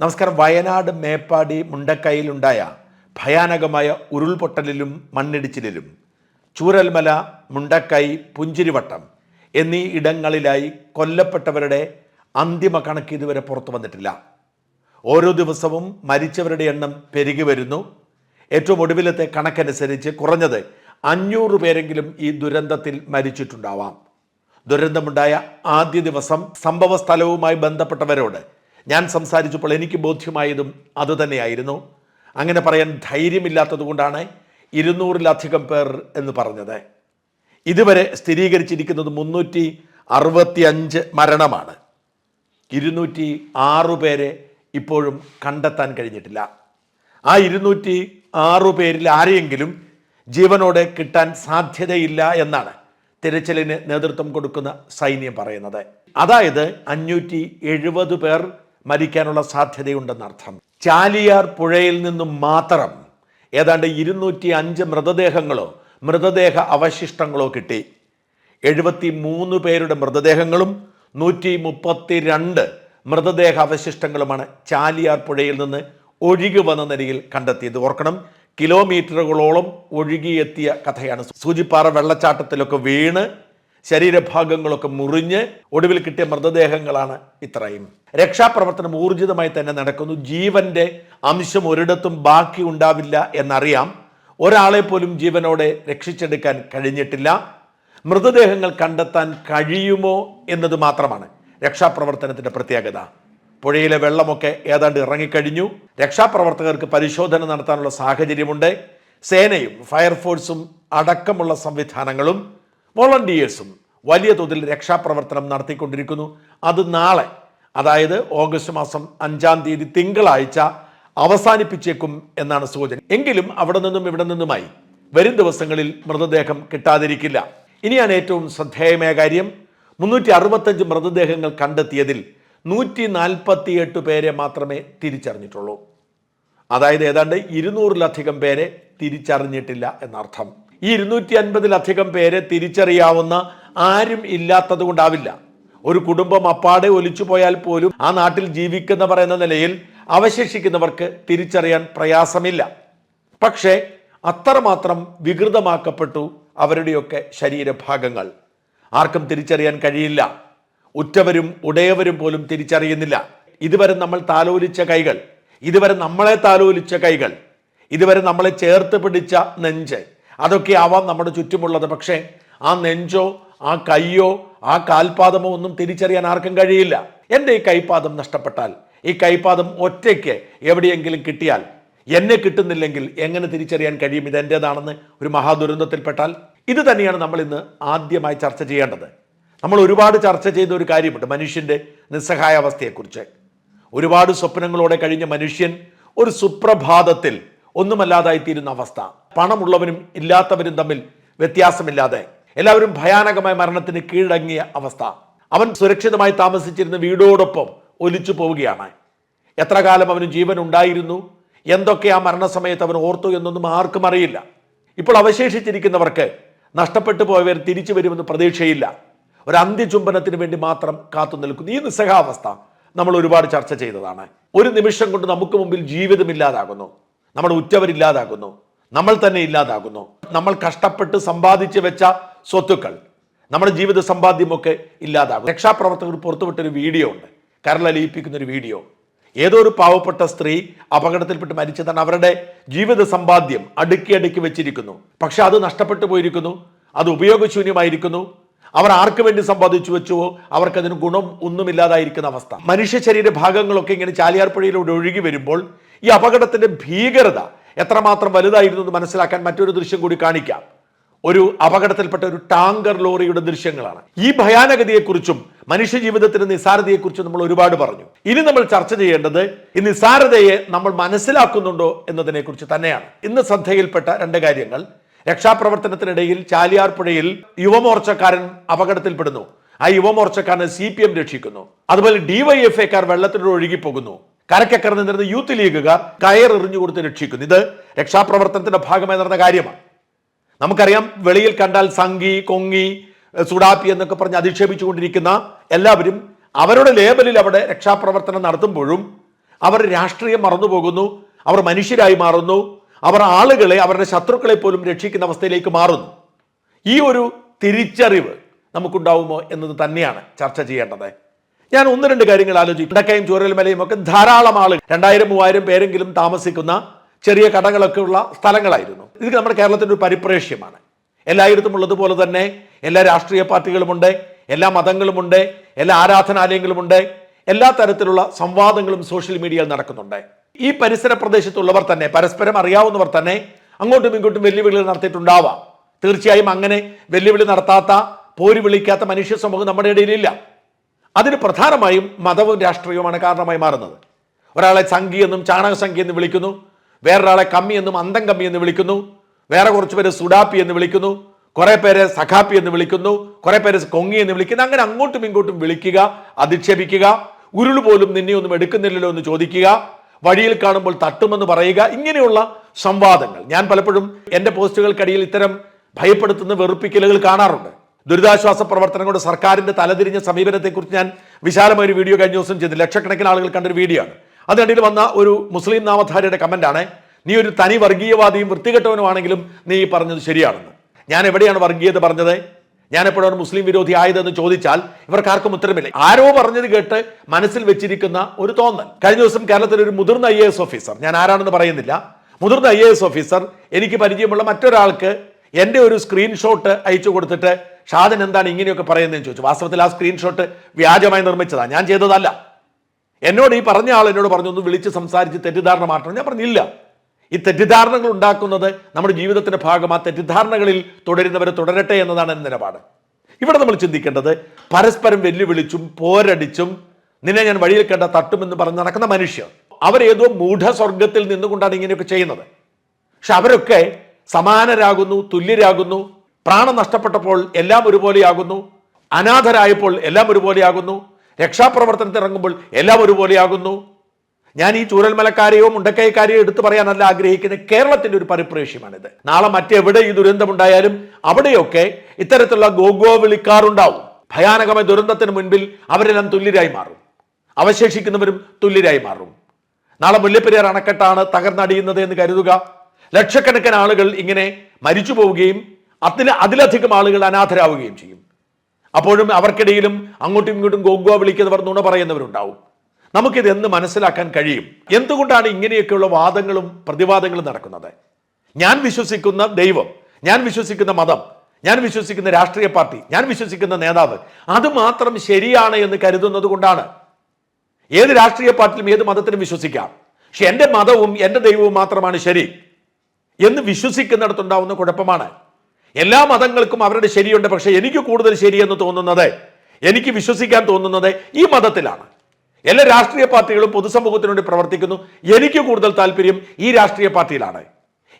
നമസ്കാരം. വയനാട് മേപ്പാടി മുണ്ടക്കൈയിലുണ്ടായ ഭയാനകമായ ഉരുൾപൊട്ടലിലും മണ്ണിടിച്ചിലിലും ചൂരൽമല മുണ്ടക്കൈ പുഞ്ചിരിവട്ടം എന്നീ ഇടങ്ങളിലായി കൊല്ലപ്പെട്ടവരുടെ അന്തിമ കണക്ക് ഇതുവരെ പുറത്തു വന്നിട്ടില്ല. ഓരോ ദിവസവും മരിച്ചവരുടെ എണ്ണം പെരുകി വരുന്നു. ഏറ്റവും ഒടുവിലത്തെ കണക്കനുസരിച്ച് കുറഞ്ഞത് അഞ്ഞൂറ് പേരെങ്കിലും ഈ ദുരന്തത്തിൽ മരിച്ചിട്ടുണ്ടാവാം. ദുരന്തമുണ്ടായ ആദ്യ ദിവസം സംഭവ സ്ഥലവുമായി ബന്ധപ്പെട്ടവരോട് ഞാൻ സംസാരിച്ചപ്പോൾ എനിക്ക് ബോധ്യമായതും അതുതന്നെയായിരുന്നു അങ്ങനെ പറയാൻ ധൈര്യമില്ലാത്തത് കൊണ്ടാണ് ഇരുന്നൂറിലധികം പേർ എന്ന് പറഞ്ഞത്. ഇതുവരെ സ്ഥിരീകരിച്ചിരിക്കുന്നത് മുന്നൂറ്റി അറുപത്തി അഞ്ച് മരണമാണ്. ഇരുന്നൂറ്റി ആറു പേരെ ഇപ്പോഴും കണ്ടെത്താൻ കഴിഞ്ഞിട്ടില്ല. ആ ഇരുന്നൂറ്റി ആറു പേരിൽ ആരെയെങ്കിലും ജീവനോടെ കിട്ടാൻ സാധ്യതയില്ല എന്നാണ് തിരച്ചിലിന് നേതൃത്വം കൊടുക്കുന്ന സൈന്യം പറയുന്നത്. അതായത് അഞ്ഞൂറ്റി എഴുപത് പേർ മരിക്കാനുള്ള സാധ്യതയുണ്ടെന്നർത്ഥം ചാലിയാർ പുഴയിൽ നിന്നും മാത്രം ഏതാണ്ട് ഇരുന്നൂറ്റി അഞ്ച് മൃതദേഹങ്ങളോ മൃതദേഹ അവശിഷ്ടങ്ങളോ കിട്ടി. എഴുപത്തി മൂന്ന് പേരുടെ മൃതദേഹങ്ങളും നൂറ്റി മുപ്പത്തി രണ്ട് മൃതദേഹ അവശിഷ്ടങ്ങളുമാണ് ചാലിയാർ പുഴയിൽ നിന്ന് ഒഴുകി വന്ന നിലയിൽ കണ്ടെത്തിയത്. ഓർക്കണം കിലോമീറ്ററുകളോളം ഒഴുകിയെത്തിയ കഥയാണ്. സൂചിപ്പാറ വെള്ളച്ചാട്ടത്തിലൊക്കെ വീണ് ശരീരഭാഗങ്ങളൊക്കെ മുറിഞ്ഞ് ഒടുവിൽ കിട്ടിയ മൃതദേഹങ്ങളാണ് ഇത്രയും. രക്ഷാപ്രവർത്തനം ഊർജിതമായി തന്നെ നടക്കുന്നു. ജീവന്റെ അംശം ഒരിടത്തും ബാക്കി ഉണ്ടാവില്ല എന്നറിയാം. ഒരാളെ പോലും ജീവനോടെ രക്ഷിച്ചെടുക്കാൻ കഴിഞ്ഞിട്ടില്ല. മൃതദേഹങ്ങൾ കണ്ടെത്താൻ കഴിയുമോ എന്നത് മാത്രമാണ് രക്ഷാപ്രവർത്തനത്തിന്റെ പ്രത്യേകത. പുഴയിലെ വെള്ളമൊക്കെ ഏതാണ്ട് ഇറങ്ങിക്കഴിഞ്ഞു. രക്ഷാപ്രവർത്തകർക്ക് പരിശോധന നടത്താനുള്ള സാഹചര്യമുണ്ട്. സേനയും ഫയർഫോഴ്സും അടക്കമുള്ള സംവിധാനങ്ങളും വോളണ്ടിയേഴ്സും വലിയ തോതിൽ രക്ഷാപ്രവർത്തനം നടത്തിക്കൊണ്ടിരിക്കുന്നു. അത് നാളെ അതായത് ഓഗസ്റ്റ് മാസം അഞ്ചാം തീയതി തിങ്കളാഴ്ച അവസാനിപ്പിച്ചേക്കും എന്നാണ് സൂചന. എങ്കിലും അവിടെ നിന്നും ഇവിടെ നിന്നുമായി വരും ദിവസങ്ങളിൽ മൃതദേഹം കിട്ടാതിരിക്കില്ല. ഇനിയാണ് ഏറ്റവും ശ്രദ്ധേയമായ കാര്യം. മുന്നൂറ്റി അറുപത്തഞ്ച് മൃതദേഹങ്ങൾ കണ്ടെത്തിയതിൽ നൂറ്റി നാൽപ്പത്തിയെട്ട് പേരെ മാത്രമേ തിരിച്ചറിഞ്ഞിട്ടുള്ളൂ. അതായത് ഏതാണ്ട് ഇരുന്നൂറിലധികം പേരെ തിരിച്ചറിഞ്ഞിട്ടില്ല എന്നർത്ഥം. ഈ ഇരുന്നൂറ്റി അൻപതിലധികം പേരെ തിരിച്ചറിയാവുന്ന ആരും ഇല്ലാത്തത് കൊണ്ടാവില്ല ഒരു കുടുംബം അപ്പാടെ ഒലിച്ചു പോയാൽ പോലും ആ നാട്ടിൽ ജീവിക്കുന്നവർ എന്ന നിലയിൽ അവശേഷിക്കുന്നവർക്ക് തിരിച്ചറിയാൻ പ്രയാസമില്ല. പക്ഷേ അത്രമാത്രം വികൃതമാക്കപ്പെട്ടു അവരുടെയൊക്കെ ശരീരഭാഗങ്ങൾ. ആർക്കും തിരിച്ചറിയാൻ കഴിയില്ല. ഉറ്റവരും ഉടയവരും പോലും തിരിച്ചറിയുന്നില്ല. ഇതുവരെ നമ്മൾ താലോലിച്ച കൈകൾ ഇതുവരെ നമ്മളെ താലോലിച്ച കൈകൾ ഇതുവരെ നമ്മളെ ചേർത്ത് പിടിച്ച നെഞ്ച് അതൊക്കെ ആവാം നമ്മുടെ ചുറ്റുമുള്ളത്. പക്ഷേ ആ നെഞ്ചോ ആ കൈയോ ആ കാൽപാദമോ ഒന്നും തിരിച്ചറിയാൻ ആർക്കും കഴിയില്ല. എന്റെ ഈ കൈപാദം നഷ്ടപ്പെട്ടാൽ ഈ കൈപാദം ഒറ്റയ്ക്ക് എവിടെയെങ്കിലും കിട്ടിയാൽ എന്നെ കിട്ടുന്നില്ലെങ്കിൽ എങ്ങനെ തിരിച്ചറിയാൻ കഴിയും? ഇത് എന്റേതാണെന്ന് ഒരു മഹാദുരന്തത്തിൽപ്പെട്ടാൽ. ഇത് തന്നെയാണ് നമ്മൾ ഇന്ന് ആദ്യമായി ചർച്ച ചെയ്യേണ്ടത്. നമ്മൾ ഒരുപാട് ചർച്ച ചെയ്ത ഒരു കാര്യമുണ്ട് മനുഷ്യന്റെ നിസ്സഹായാവസ്ഥയെക്കുറിച്ച്. ഒരുപാട് സ്വപ്നങ്ങളോടെ കഴിഞ്ഞ മനുഷ്യൻ ഒരു സുപ്രഭാതത്തിൽ ഒന്നുമല്ലാതായിത്തീരുന്ന അവസ്ഥ. പണമുള്ളവനും ഇല്ലാത്തവരും തമ്മിൽ വ്യത്യാസമില്ലാതെ എല്ലാവരും ഭയാനകമായ മരണത്തിന് കീഴടങ്ങിയ അവസ്ഥ. അവൻ സുരക്ഷിതമായി താമസിച്ചിരുന്ന വീടോടൊപ്പം ഒലിച്ചു പോവുകയാണ്. എത്ര കാലം അവന് ജീവൻ ഉണ്ടായിരുന്നു? എന്തൊക്കെ ആ മരണസമയത്ത് അവൻ ഓർത്തു എന്നൊന്നും ആർക്കും അറിയില്ല. ഇപ്പോൾ അവശേഷിച്ചിരിക്കുന്നവർക്ക് നഷ്ടപ്പെട്ടു പോയവർ തിരിച്ചു വരുമെന്ന് പ്രതീക്ഷയില്ല. ഒരു അന്ത്യചുംബനത്തിന് വേണ്ടി മാത്രം കാത്തു നിൽക്കുന്നു. ഈ നിസ്സഹാവസ്ഥ നമ്മൾ ഒരുപാട് ചർച്ച ചെയ്തതാണ്. ഒരു നിമിഷം കൊണ്ട് നമുക്ക് മുമ്പിൽ ജീവിതമില്ലാതാകുന്നു നമ്മുടെ ഉറ്റവരില്ലാതാകുന്നു. നമ്മൾ തന്നെ ഇല്ലാതാകുന്നു. നമ്മൾ കഷ്ടപ്പെട്ട് സമ്പാദിച്ചു വെച്ച സ്വത്തുക്കൾ നമ്മുടെ ജീവിത സമ്പാദ്യമൊക്കെ ഇല്ലാതാകും രക്ഷാപ്രവർത്തകർ പുറത്തുവിട്ടൊരു വീഡിയോ ഉണ്ട്. കരളലിയിപ്പിക്കുന്ന ഒരു വീഡിയോ. ഏതോ ഒരു പാവപ്പെട്ട സ്ത്രീ അപകടത്തിൽപ്പെട്ട് മരിച്ചതാണ്. അവരുടെ ജീവിത സമ്പാദ്യം അടുക്കി അടുക്കി വെച്ചിരിക്കുന്നു. പക്ഷെ അത് നഷ്ടപ്പെട്ടു പോയിരിക്കുന്നു. അത് ഉപയോഗശൂന്യമായിരിക്കുന്നു. അവർ ആർക്ക് വേണ്ടി സമ്പാദിച്ചു വെച്ചുവോ അവർക്കതിന് ഗുണം ഒന്നുമില്ലാതായിരിക്കുന്ന അവസ്ഥ. മനുഷ്യ ശരീര ഭാഗങ്ങളൊക്കെ ഇങ്ങനെ ചാലിയാർപ്പുഴയിലൂടെ ഒഴുകി വരുമ്പോൾ ഈ അപകടത്തിന്റെ ഭീകരത എത്രമാത്രം വലുതായിരുന്നു എന്ന് മനസ്സിലാക്കാൻ മറ്റൊരു ദൃശ്യം കൂടി കാണിക്കാം. ഒരു അപകടത്തിൽപ്പെട്ട ഒരു ടാങ്കർ ലോറിയുടെ ദൃശ്യങ്ങളാണ്. ഈ ഭയാനകതയെക്കുറിച്ചും മനുഷ്യ ജീവിതത്തിന്റെ നിസാരതയെക്കുറിച്ചും നമ്മൾ ഒരുപാട് പറഞ്ഞു. ഇനി നമ്മൾ ചർച്ച ചെയ്യേണ്ടത് ഈ നിസ്സാരതയെ നമ്മൾ മനസ്സിലാക്കുന്നുണ്ടോ എന്നതിനെക്കുറിച്ച് തന്നെയാണ്. ഇന്ന് ശ്രദ്ധയിൽപ്പെട്ട രണ്ട് കാര്യങ്ങൾ. രക്ഷാപ്രവർത്തനത്തിനിടയിൽ ചാലിയാർ പുഴയിൽ യുവമോർച്ചക്കാരൻ അപകടത്തിൽപ്പെടുന്നു. ആ യുവമോർച്ചക്കാരനെ സി പി എം രക്ഷിക്കുന്നു. അതുപോലെ ഡിവൈഎഫ്ഐക്കാർ വെള്ളത്തിലൂടെ ഒഴുകി പോകുന്നു കരക്കക്കർ നിന്നിരുന്ന യൂത്ത് ലീഗുകാർ കയർ എറിഞ്ഞു കൊടുത്ത് രക്ഷിക്കുന്നു. ഇത് രക്ഷാപ്രവർത്തനത്തിന്റെ ഭാഗമായി നടന്ന കാര്യമാണ്. നമുക്കറിയാം വെളിയിൽ കണ്ടാൽ സംഗി കൊങ്ങി സുഡാപ്പി എന്നൊക്കെ പറഞ്ഞ് അധിക്ഷേപിച്ചുകൊണ്ടിരിക്കുന്ന എല്ലാവരും അവരുടെ ലേബലിൽ അവിടെ രക്ഷാപ്രവർത്തനം നടത്തുമ്പോഴും അവർ രാഷ്ട്രീയം മറന്നുപോകുന്നു അവർ മനുഷ്യരായി മാറുന്നു അവർ ആളുകളെ അവരുടെ ശത്രുക്കളെ പോലും രക്ഷിക്കുന്ന അവസ്ഥയിലേക്ക് മാറുന്നു. ഈ ഒരു തിരിച്ചറിവ് നമുക്കുണ്ടാവുമോ എന്നത് തന്നെയാണ് ചർച്ച ചെയ്യേണ്ടത്. ഞാൻ ഒന്ന് രണ്ട് കാര്യങ്ങൾ ആലോചിക്കും. ഇടക്കയും ചൂരൽമലയും ഒക്കെ ധാരാളം ആളുകൾ. രണ്ടായിരം മൂവായിരം പേരെങ്കിലും താമസിക്കുന്ന ചെറിയ കടകളൊക്കെ ഉള്ള സ്ഥലങ്ങളായിരുന്നു. ഇത് നമ്മുടെ കേരളത്തിന്റെ ഒരു പരിപ്രേക്ഷ്യമാണ്. എല്ലായിടത്തും ഉള്ളതുപോലെ തന്നെ എല്ലാ രാഷ്ട്രീയ പാർട്ടികളുമുണ്ട് എല്ലാ മതങ്ങളുമുണ്ട് എല്ലാ ആരാധനാലയങ്ങളുമുണ്ട് എല്ലാ തരത്തിലുള്ള സംവാദങ്ങളും സോഷ്യൽ മീഡിയയിൽ നടക്കുന്നുണ്ട്. ഈ പരിസര പ്രദേശത്തുള്ളവർ തന്നെ പരസ്പരം അറിയാവുന്നവർ തന്നെ അങ്ങോട്ടും ഇങ്ങോട്ടും വെല്ലുവിളികൾ നടത്തിയിട്ടുണ്ടാവാം. തീർച്ചയായും അങ്ങനെ വെല്ലുവിളി നടത്താത്ത പോരി വിളിക്കാത്ത മനുഷ്യ സമൂഹം നമ്മുടെ ഇടയിലില്ല. അതിന് പ്രധാനമായും മതവും രാഷ്ട്രീയവുമാണ് കാരണമായി മാറുന്നത്. ഒരാളെ സംഘി എന്നും ചാണക സംഘി എന്ന് വിളിക്കുന്നു. വേറൊരാളെ കമ്മി എന്നും അന്തം കമ്മി എന്ന് വിളിക്കുന്നു. വേറെ കുറച്ച് പേര് സുഡാപ്പി എന്ന് വിളിക്കുന്നു. കുറെ പേര് സഖാപ്പി എന്ന് വിളിക്കുന്നു. കുറെ പേര് കൊങ്ങി എന്ന് വിളിക്കുന്നു. അങ്ങനെ അങ്ങോട്ടും ഇങ്ങോട്ടും വിളിക്കുക അധിക്ഷേപിക്കുക ഉരുൾ പോലും നിന്നെ ഒന്നും എടുക്കുന്നില്ലല്ലോ എന്ന് ചോദിക്കുക വഴിയിൽ കാണുമ്പോൾ തട്ടുമെന്ന് പറയുക ഇങ്ങനെയുള്ള സംവാദങ്ങൾ. ഞാൻ പലപ്പോഴും എന്റെ പോസ്റ്റുകൾക്കടിയിൽ ഇത്തരം ഭയപ്പെടുത്തുന്ന വെറുപ്പിക്കലുകൾ കാണാറുണ്ട്. ദുരിതാശ്വാസ പ്രവർത്തനം കൊണ്ട് സർക്കാരിന്റെ തലതിരിഞ്ഞ സമീപനത്തെക്കുറിച്ച് ഞാൻ വിശാലമായ ഒരു വീഡിയോ കഴിഞ്ഞ ദിവസം ചെയ്തു ലക്ഷക്കണക്കിന് ആളുകൾ കണ്ടൊരു വീഡിയോ ആണ്. അതിനിടയിൽ വന്ന ഒരു മുസ്ലിം നാമധാരിയുടെ കമന്റാണ് നീ ഒരു തനി വർഗീയവാദിയും വൃത്തികെട്ടവനുമാണെങ്കിലും നീ പറഞ്ഞത് ശരിയാണെന്ന്. ഞാൻ എവിടെയാണ് വർഗീയത പറഞ്ഞത്? ഞാൻ എപ്പോഴാണ് മുസ്ലിം വിരോധി ആയതെന്ന് ചോദിച്ചാൽ ഇവർക്കാർക്കും ഉത്തരമില്ല. ആരോ പറഞ്ഞത് കേട്ട് മനസ്സിൽ വെച്ചിരിക്കുന്ന ഒരു തോന്നൽ. കഴിഞ്ഞ ദിവസം കേരളത്തിലെ ഒരു മുതിർന്ന ഐ ഓഫീസർ ഞാൻ ആരാണെന്ന് പറയുന്നില്ല. മുതിർന്ന ഐ ഓഫീസർ എനിക്ക് പരിചയമുള്ള മറ്റൊരാൾക്ക് എന്റെ ഒരു സ്ക്രീൻഷോട്ട് അയച്ചു കൊടുത്തിട്ട് ഷാദൻ എന്താണ് ഇങ്ങനെയൊക്കെ പറയുന്നതെന്ന് ചോദിച്ചു. വാസ്തവത്തിൽ ആ സ്ക്രീൻഷോട്ട് വ്യാജമായി നിർമ്മിച്ചതാണ് ഞാൻ ചെയ്തതല്ല. എന്നോട് ഈ പറഞ്ഞ ആൾ എന്നോട് പറഞ്ഞു ഒന്ന് വിളിച്ച് സംസാരിച്ച് തെറ്റിദ്ധാരണ മാറ്റണം. ഞാൻ പറഞ്ഞില്ല. ഈ തെറ്റിദ്ധാരണകൾ ഉണ്ടാക്കുന്നത് നമ്മുടെ ജീവിതത്തിന്റെ ഭാഗം ആ തെറ്റിദ്ധാരണകളിൽ തുടരുന്നവരെ തുടരട്ടെ എന്നതാണ് എന്റെ നിലപാട്. ഇവിടെ നമ്മൾ ചിന്തിക്കേണ്ടത് പരസ്പരം വെല്ലുവിളിച്ചും പോരടിച്ചും നിന്നെ ഞാൻ വഴിയിൽ കണ്ട തട്ടുമെന്ന് പറഞ്ഞ് നടക്കുന്ന മനുഷ്യർ അവരേതോ മൂഢസ്വർഗത്തിൽ നിന്നുകൊണ്ടാണ് ഇങ്ങനെയൊക്കെ ചെയ്യുന്നത്. പക്ഷെ അവരൊക്കെ സമാനരാകുന്നു തുല്യരാകുന്നു പ്രാണം നഷ്ടപ്പെട്ടപ്പോൾ എല്ലാം ഒരുപോലെയാകുന്നു അനാഥരായപ്പോൾ എല്ലാം ഒരുപോലെയാകുന്നു രക്ഷാപ്രവർത്തനത്തിൽ ഇറങ്ങുമ്പോൾ എല്ലാം ഒരുപോലെയാകുന്നു. ഞാൻ ഈ ചൂരൽമലക്കാരെയോ മുണ്ടക്കൈക്കാരെയോ എടുത്തു പറയാനല്ല ആഗ്രഹിക്കുന്ന കേരളത്തിന്റെ ഒരു പരിപ്രേക്ഷ്യമാണിത്. നാളെ മറ്റെവിടെ ഈ ദുരന്തമുണ്ടായാലും അവിടെയൊക്കെ ഇത്തരത്തിലുള്ള ഗോഗോ വിളിക്കാറുണ്ടാവും ഭയാനകമായ ദുരന്തത്തിന് മുൻപിൽ അവരെല്ലാം തുല്യരായി മാറും. അവശേഷിക്കുന്നവരും തുല്യരായി മാറും. നാളെ മുല്ലപ്പെരിയാർ അണക്കെട്ടാണ് തകർന്നടിയുന്നത് എന്ന് കരുതുക. ലക്ഷക്കണക്കിന് ആളുകൾ ഇങ്ങനെ മരിച്ചു പോവുകയും അതിൽ അതിലധികം ആളുകൾ അനാഥരാവുകയും ചെയ്യും. അപ്പോഴും അവർക്കിടയിലും അങ്ങോട്ടും ഇങ്ങോട്ടും ഗോഗോ വിളിക്കുന്നവർ നുണ പറയുന്നവരുണ്ടാവും. നമുക്കിത് എന്ന് മനസ്സിലാക്കാൻ കഴിയും. എന്തുകൊണ്ടാണ് ഇങ്ങനെയൊക്കെയുള്ള വാദങ്ങളും പ്രതിവാദങ്ങളും നടക്കുന്നത്? ഞാൻ വിശ്വസിക്കുന്ന ദൈവം ഞാൻ വിശ്വസിക്കുന്ന മതം ഞാൻ വിശ്വസിക്കുന്ന രാഷ്ട്രീയ പാർട്ടി ഞാൻ വിശ്വസിക്കുന്ന നേതാവ് അത് മാത്രം ശരിയാണ് എന്ന് കരുതുന്നത് കൊണ്ടാണ്. ഏത് രാഷ്ട്രീയ പാർട്ടിയിലും ഏത് മതത്തിലും വിശ്വസിക്കാം. പക്ഷെ എന്റെ മതവും എന്റെ ദൈവവും മാത്രമാണ് ശരി. എന്ന് വിശ്വസിക്കുന്നിടത്തുണ്ടാവുന്ന കുഴപ്പമാണ്. എല്ലാ മതങ്ങൾക്കും അവരുടെ ശരിയുണ്ട് പക്ഷേ എനിക്ക് കൂടുതൽ ശരിയെന്ന് തോന്നുന്നത് എനിക്ക് വിശ്വസിക്കാൻ തോന്നുന്നത് ഈ മതത്തിലാണ്. എല്ലാ രാഷ്ട്രീയ പാർട്ടികളും പൊതുസമൂഹത്തിനു വേണ്ടി പ്രവർത്തിക്കുന്നു. എനിക്ക് കൂടുതൽ താല്പര്യം ഈ രാഷ്ട്രീയ പാർട്ടിയിലാണ്.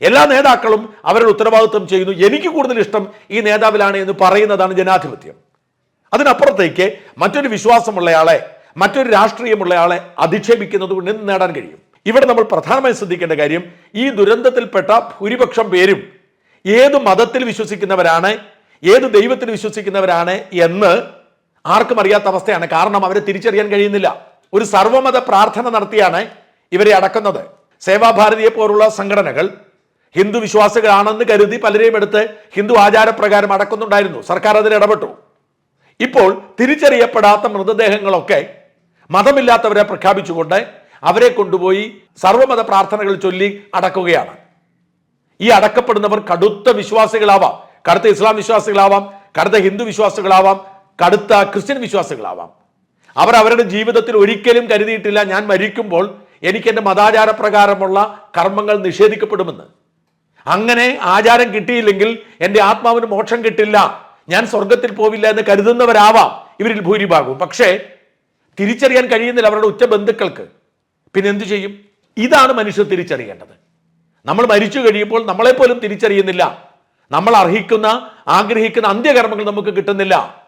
എല്ലാ നേതാക്കളും അവരുടെ ഉത്തരവാദിത്വം ചെയ്യുന്നു. എനിക്ക് കൂടുതൽ ഇഷ്ടം ഈ നേതാവിലാണ് എന്ന് പറയുന്നതാണ് ജനാധിപത്യം. അതിനപ്പുറത്തേക്ക് മറ്റൊരു വിശ്വാസമുള്ളയാളെ മറ്റൊരു രാഷ്ട്രീയമുള്ളയാളെ അധിക്ഷേപിക്കുന്നത് കൊണ്ട് നേടാൻ കഴിയും? ഇവിടെ നമ്മൾ പ്രധാനമായും ശ്രദ്ധിക്കേണ്ട കാര്യം ഈ ദുരന്തത്തിൽപ്പെട്ട ഭൂരിപക്ഷം പേരും ഏത് മതത്തിൽ വിശ്വസിക്കുന്നവരാണ് ഏത് ദൈവത്തിൽ വിശ്വസിക്കുന്നവരാണ് എന്ന് ആർക്കും അറിയാത്ത അവസ്ഥയാണ്. കാരണം അവരെ തിരിച്ചറിയാൻ കഴിയുന്നില്ല. ഒരു സർവമത പ്രാർത്ഥന നടത്തിയാണ് ഇവരെ അടക്കുന്നത്. സേവാഭാരതിയെ പോലുള്ള സംഘടനകൾ ഹിന്ദു വിശ്വാസികളാണെന്ന് കരുതി പലരെയും എടുത്ത് ഹിന്ദു ആചാരപ്രകാരം അടക്കുന്നുണ്ടായിരുന്നു. സർക്കാർ അതിൽ ഇടപെട്ടു. ഇപ്പോൾ തിരിച്ചറിയപ്പെടാത്ത മൃതദേഹങ്ങളൊക്കെ മതമില്ലാത്തവരെ പ്രഖ്യാപിച്ചുകൊണ്ട് അവരെ കൊണ്ടുപോയി സർവമത പ്രാർത്ഥനകൾ ചൊല്ലി അടക്കുകയാണ്. ഈ അടക്കപ്പെടുന്നവർ കടുത്ത വിശ്വാസികളാവാം. കടുത്ത ഇസ്ലാം വിശ്വാസികളാവാം. കടുത്ത ഹിന്ദു വിശ്വാസികളാവാം. കടുത്ത ക്രിസ്ത്യൻ വിശ്വാസികളാവാം. അവർ അവരുടെ ജീവിതത്തിൽ ഒരിക്കലും കരുതിയിട്ടില്ല ഞാൻ മരിക്കുമ്പോൾ എനിക്ക് എന്റെ മതാചാര പ്രകാരമുള്ള കർമ്മങ്ങൾ നിഷേധിക്കപ്പെടുമെന്ന്. അങ്ങനെ ആചാരം കിട്ടിയില്ലെങ്കിൽ എന്റെ ആത്മാവിന് മോക്ഷം കിട്ടില്ല. ഞാൻ സ്വർഗത്തിൽ പോവില്ല എന്ന് കരുതുന്നവരാവാം. ഇവരിൽ ഭൂരിഭാഗവും. പക്ഷേ തിരിച്ചറിയാൻ കഴിയുന്നില്ല അവരുടെ ഉച്ച ബന്ധുക്കൾക്ക്. പിന്നെ എന്തു ചെയ്യും? ഇതാണ് മനുഷ്യർ തിരിച്ചറിയേണ്ടത്. നമ്മൾ മരിച്ചു കഴിയുമ്പോൾ നമ്മളെപ്പോലും തിരിച്ചറിയുന്നില്ല. നമ്മൾ അർഹിക്കുന്ന ആഗ്രഹിക്കുന്ന അന്ത്യകർമ്മങ്ങൾ നമുക്ക് കിട്ടുന്നില്ല.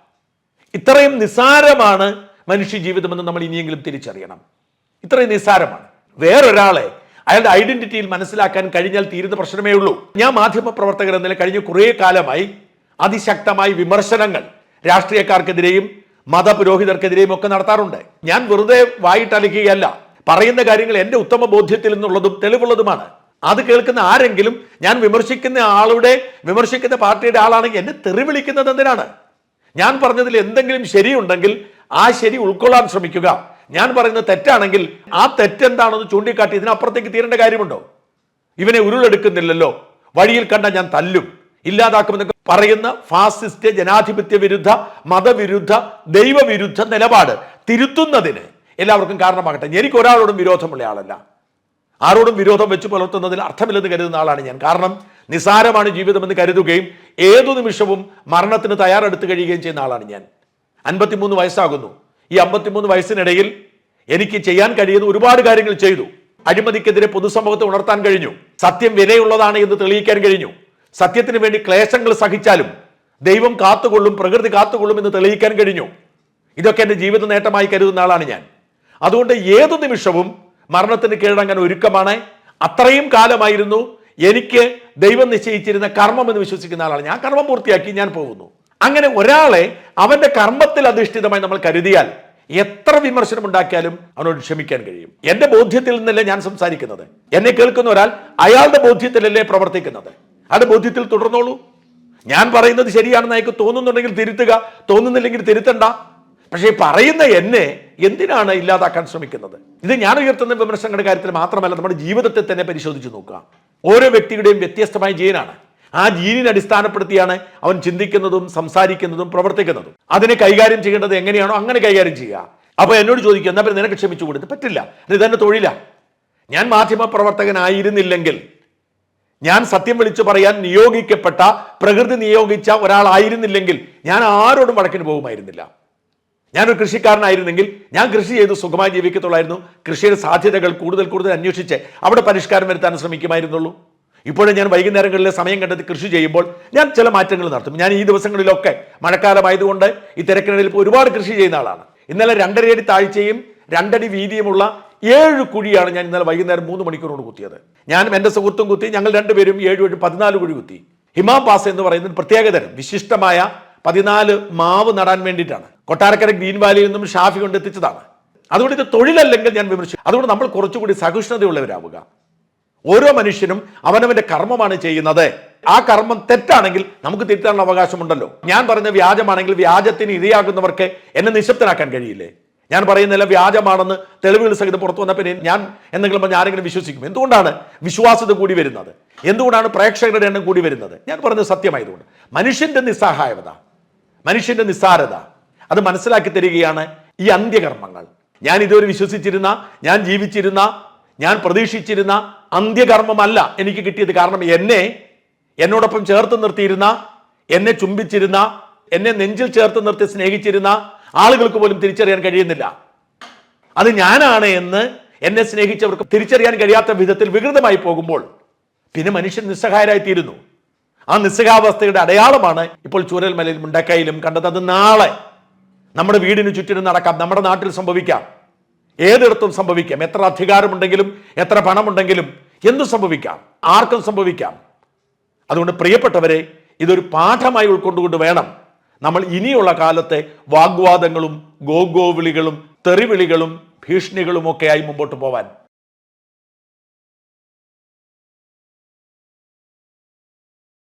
ഇത്രയും നിസ്സാരമാണ് മനുഷ്യ ജീവിതമെന്ന് നമ്മൾ ഇനിയെങ്കിലും തിരിച്ചറിയണം. ഇത്രയും നിസ്സാരമാണ്. വേറൊരാളെ അയാളുടെ ഐഡന്റിറ്റിയിൽ മനസ്സിലാക്കാൻ കഴിഞ്ഞാൽ തീരുന്ന പ്രശ്നമേ ഉള്ളൂ. ഞാൻ മാധ്യമ പ്രവർത്തകർ എന്നതിൽ കഴിഞ്ഞ കുറേ കാലമായി അതിശക്തമായി വിമർശനങ്ങൾ രാഷ്ട്രീയക്കാർക്കെതിരെയും മതപുരോഹിതർക്കെതിരെയും ഒക്കെ നടത്താറുണ്ട്. ഞാൻ വെറുതെ വായിട്ടലിക്കുകയല്ല. പറയുന്ന കാര്യങ്ങൾ എന്റെ ഉത്തമ ബോധ്യത്തിൽ നിന്നുള്ളതും തെളിവുള്ളതുമാണ്. അത് കേൾക്കുന്ന ആരെങ്കിലും ഞാൻ വിമർശിക്കുന്ന ആളുടെ വിമർശിക്കുന്ന പാർട്ടിയുടെ ആളാണെങ്കിൽ എന്നെ തെറിവിളിക്കുന്നത് എന്തിനാണ്? ഞാൻ പറഞ്ഞതിൽ എന്തെങ്കിലും ശരിയുണ്ടെങ്കിൽ ആ ശരി ഉൾക്കൊള്ളാൻ ശ്രമിക്കുക. ഞാൻ പറയുന്നത് തെറ്റാണെങ്കിൽ ആ തെറ്റെന്താണെന്ന് ചൂണ്ടിക്കാട്ടി ഇതിനപ്പുറത്തേക്ക് തീരേണ്ട കാര്യമുണ്ടോ? ഇവനെ ഉരുളെടുക്കുന്നില്ലല്ലോ. വഴിയിൽ കണ്ട ഞാൻ തല്ലും. ഇല്ലാതാക്കുമെന്നൊക്കെ പറയുന്ന ഫാസിസ്റ്റ് ജനാധിപത്യ വിരുദ്ധ മതവിരുദ്ധ ദൈവവിരുദ്ധ നിലപാട് തിരുത്തുന്നതിന് എല്ലാവർക്കും കാരണമാകട്ടെ. എനിക്ക് ഒരാളോടും വിരോധമുള്ള ആളല്ല. ആരോടും വിരോധം വെച്ച് പുലർത്തുന്നതിൽ അർത്ഥമില്ലെന്ന് കരുതുന്ന ആളാണ് ഞാൻ. കാരണം നിസാരമാണ് ജീവിതമെന്ന് കരുതുകയും ഏതു നിമിഷവും മരണത്തിന് തയ്യാറെടുത്ത് കഴിയുകയും ചെയ്യുന്ന ആളാണ് ഞാൻ. അൻപത്തിമൂന്ന് വയസ്സാകുന്നു. ഈ അമ്പത്തിമൂന്ന് വയസ്സിനിടയിൽ എനിക്ക് ചെയ്യാൻ കഴിയുന്ന ഒരുപാട് കാര്യങ്ങൾ ചെയ്തു. അഴിമതിക്കെതിരെ പൊതുസമൂഹത്തെ ഉണർത്താൻ കഴിഞ്ഞു. സത്യം വിലയുള്ളതാണ് എന്ന് തെളിയിക്കാൻ കഴിഞ്ഞു. സത്യത്തിന് വേണ്ടി ക്ലേശങ്ങൾ സഹിച്ചാലും ദൈവം കാത്തുകൊള്ളും പ്രകൃതി കാത്തുകൊള്ളും എന്ന് തെളിയിക്കാൻ കഴിഞ്ഞു. ഇതൊക്കെ എന്റെ ജീവിത നേട്ടമായി കരുതുന്ന ആളാണ് ഞാൻ. അതുകൊണ്ട് ഏതു നിമിഷവും മരണത്തിന് കീഴടങ്ങാൻ ഒരുക്കമാണ്. അത്രയും കാലമായിരുന്നു. എനിക്ക് ദൈവം നിശ്ചയിച്ചിരുന്ന കർമ്മം എന്ന് വിശ്വസിക്കുന്ന ആളാണ്. ഞാൻ കർമ്മം പൂർത്തിയാക്കി ഞാൻ പോകുന്നു. അങ്ങനെ ഒരാളെ അവന്റെ കർമ്മത്തിൽ അധിഷ്ഠിതമായി നമ്മൾ കരുതിയാൽ എത്ര വിമർശനം ഉണ്ടാക്കിയാലും അവനോട് ക്ഷമിക്കാൻ കഴിയും. എന്റെ ബോധ്യത്തിൽ നിന്നല്ലേ ഞാൻ സംസാരിക്കുന്നത്. എന്നെ കേൾക്കുന്ന ഒരാൾ അയാളുടെ ബോധ്യത്തിലല്ലേ പ്രവർത്തിക്കുന്നത്. അയാളുടെ ബോധ്യത്തിൽ തുടർന്നോളൂ. ഞാൻ പറയുന്നത് ശരിയാണെന്ന് അയാൾക്ക് തോന്നുന്നുണ്ടെങ്കിൽ തിരുത്തുക. തോന്നുന്നില്ലെങ്കിൽ തിരുത്തണ്ട. പക്ഷേ പറയുന്ന എന്നെ എന്തിനാണ് ഇല്ലാതാക്കാൻ ശ്രമിക്കുന്നത്? ഇത് ഞാൻ ഉയർത്തുന്ന വിമർശനങ്ങളുടെ കാര്യത്തിൽ മാത്രമല്ല നമ്മുടെ ജീവിതത്തെ തന്നെ പരിശോധിച്ച് നോക്കുക. ഓരോ വ്യക്തിയുടെയും വ്യത്യസ്തമായ ജീനാണ്. ആ ജീനിനെ അടിസ്ഥാനപ്പെടുത്തിയാണ് അവൻ ചിന്തിക്കുന്നതും സംസാരിക്കുന്നതും പ്രവർത്തിക്കുന്നതും. അതിനെ കൈകാര്യം ചെയ്യേണ്ടത് എങ്ങനെയാണോ അങ്ങനെ കൈകാര്യം ചെയ്യുക. അപ്പൊ എന്നോട് ചോദിക്കുക എന്നാൽ പിന്നെ നിനക്ക് ക്ഷമിച്ചു കൊടുത്ത്? പറ്റില്ല. ഇത് തന്നെ തൊഴിലാ. ഞാൻ മാധ്യമ പ്രവർത്തകനായിരുന്നില്ലെങ്കിൽ ഞാൻ സത്യം വിളിച്ചു പറയാൻ നിയോഗിക്കപ്പെട്ട പ്രകൃതി നിയോഗിച്ച ഒരാളായിരുന്നില്ലെങ്കിൽ ഞാൻ ആരോടും വടക്കിന് പോകുമായിരുന്നില്ല. ഞാനൊരു കൃഷിക്കാരനായിരുന്നെങ്കിൽ ഞാൻ കൃഷി ചെയ്ത് സുഖമായി ജീവിക്കത്തുള്ളായിരുന്നു. കൃഷിയുടെ സാധ്യതകൾ കൂടുതൽ കൂടുതൽ അന്വേഷിച്ച് അവിടെ പരിഷ്കാരം വരുത്താൻ ശ്രമിക്കുമായിരുന്നുള്ളൂ. ഇപ്പോഴും ഞാൻ വൈകുന്നേരങ്ങളിലെ സമയം കണ്ടെത്തി കൃഷി ചെയ്യുമ്പോൾ ഞാൻ ചില മാറ്റങ്ങൾ നടത്തും. ഞാൻ ഈ ദിവസങ്ങളിലൊക്കെ മഴക്കാലമായതുകൊണ്ട് ഈ തിരക്കിനിടയിൽ ഇപ്പോൾ ഒരുപാട് കൃഷി ചെയ്യുന്ന ആളാണ്. ഇന്നലെ രണ്ടരയടി താഴ്ചയും രണ്ടടി വീതിയുമുള്ള ഏഴ് കുഴിയാണ് ഞാൻ ഇന്നലെ വൈകുന്നേരം മൂന്ന് മണിക്കൂറോട് കുത്തിയത്. ഞാനും എന്റെ സുഹൃത്തും കുത്തി ഞങ്ങൾ രണ്ടുപേരും ഏഴ് ഏഴ് പതിനാല് കുഴി കുത്തി. ഹിമാം പാസ് എന്ന് പറയുന്നത് പ്രത്യേകതരം വിശിഷ്ടമായ പതിനാല് മാവ് നടാൻ വേണ്ടിയിട്ടാണ്. കൊട്ടാരക്കര ഗ്രീൻ വാലിയിൽ നിന്നും ഷാഫി കൊണ്ടെത്തിച്ചതാണ് അതുകൊണ്ട് ഇത് തൊഴിലല്ലെങ്കിൽ ഞാൻ വിമർശിച്ചു അതുകൊണ്ട് നമ്മൾ കുറച്ചുകൂടി സഹിഷ്ണുതയുള്ളവരാവുക. ഓരോ മനുഷ്യനും അവനവന്റെ കർമ്മമാണ് ചെയ്യുന്നത്. ആ കർമ്മം തെറ്റാണെങ്കിൽ നമുക്ക് തിരുത്താനുള്ള അവകാശമുണ്ടല്ലോ. ഞാൻ പറഞ്ഞ വ്യാജമാണെങ്കിൽ വ്യാജത്തിന് ഇരയാകുന്നവർക്ക് എന്നെ നിശബ്ദനാക്കാൻ കഴിയില്ലേ? ഞാൻ പറയുന്നില്ല വ്യാജമാണെന്ന് തെളിവുകൾ സഹിതം പുറത്തു വന്ന പിന്നെ ഞാൻ എന്തെങ്കിലും പറഞ്ഞാൽ ആരെങ്കിലും വിശ്വസിക്കും. എന്തുകൊണ്ടാണ് വിശ്വാസത കൂടി വരുന്നത്? എന്തുകൊണ്ടാണ് പ്രേക്ഷകരുടെ എണ്ണം കൂടി വരുന്നത്? ഞാൻ പറഞ്ഞത് സത്യമായതുകൊണ്ട്. മനുഷ്യന്റെ നിസ്സഹായത മനുഷ്യന്റെ നിസ്സാരത അത് മനസ്സിലാക്കി തരികയാണ് ഈ അന്ത്യകർമ്മങ്ങൾ. ഞാൻ ഇതുവരെ വിശ്വസിച്ചിരുന്ന ഞാൻ ജീവിച്ചിരുന്ന ഞാൻ പ്രതീക്ഷിച്ചിരുന്ന അന്ത്യകർമ്മമല്ല എനിക്ക് കിട്ടിയത്. കാരണം എന്നെ എന്നോടൊപ്പം ചേർത്ത് നിർത്തിയിരുന്ന എന്നെ ചുംബിച്ചിരുന്ന എന്നെ നെഞ്ചിൽ ചേർത്ത് നിർത്തി സ്നേഹിച്ചിരുന്ന ആളുകൾക്ക് പോലും തിരിച്ചറിയാൻ കഴിയുന്നില്ല. അത് ഞാനാണ് എന്ന് എന്നെ സ്നേഹിച്ചവർക്ക് തിരിച്ചറിയാൻ കഴിയാത്ത വിധത്തിൽ വികൃതമായി പോകുമ്പോൾ പിന്നെ മനുഷ്യൻ നിസ്സഹായരായി തീരുന്നു ആ നിസ്സഹാവസ്ഥയുടെ അടയാളമാണ് ഇപ്പോൾ ചൂരൽമലയിലും മുണ്ടക്കയിലും കണ്ടത്. അത് നാളെ നമ്മുടെ വീടിന് ചുറ്റിനും നടക്കാം നമ്മുടെ നാട്ടിൽ സംഭവിക്കാം. ഏതിടത്തും സംഭവിക്കാം. എത്ര അധികാരമുണ്ടെങ്കിലും എത്ര പണമുണ്ടെങ്കിലും എന്തും സംഭവിക്കാം? ആർക്കും സംഭവിക്കാം. അതുകൊണ്ട് പ്രിയപ്പെട്ടവരെ ഇതൊരു പാഠമായി ഉൾക്കൊണ്ടുകൊണ്ട് വേണം. നമ്മൾ ഇനിയുള്ള കാലത്തെ വാഗ്വാദങ്ങളും ഗോഗോവിളികളും തെറിവിളികളും ഭീഷണികളും ഒക്കെയായി മുമ്പോട്ട് പോവാൻ.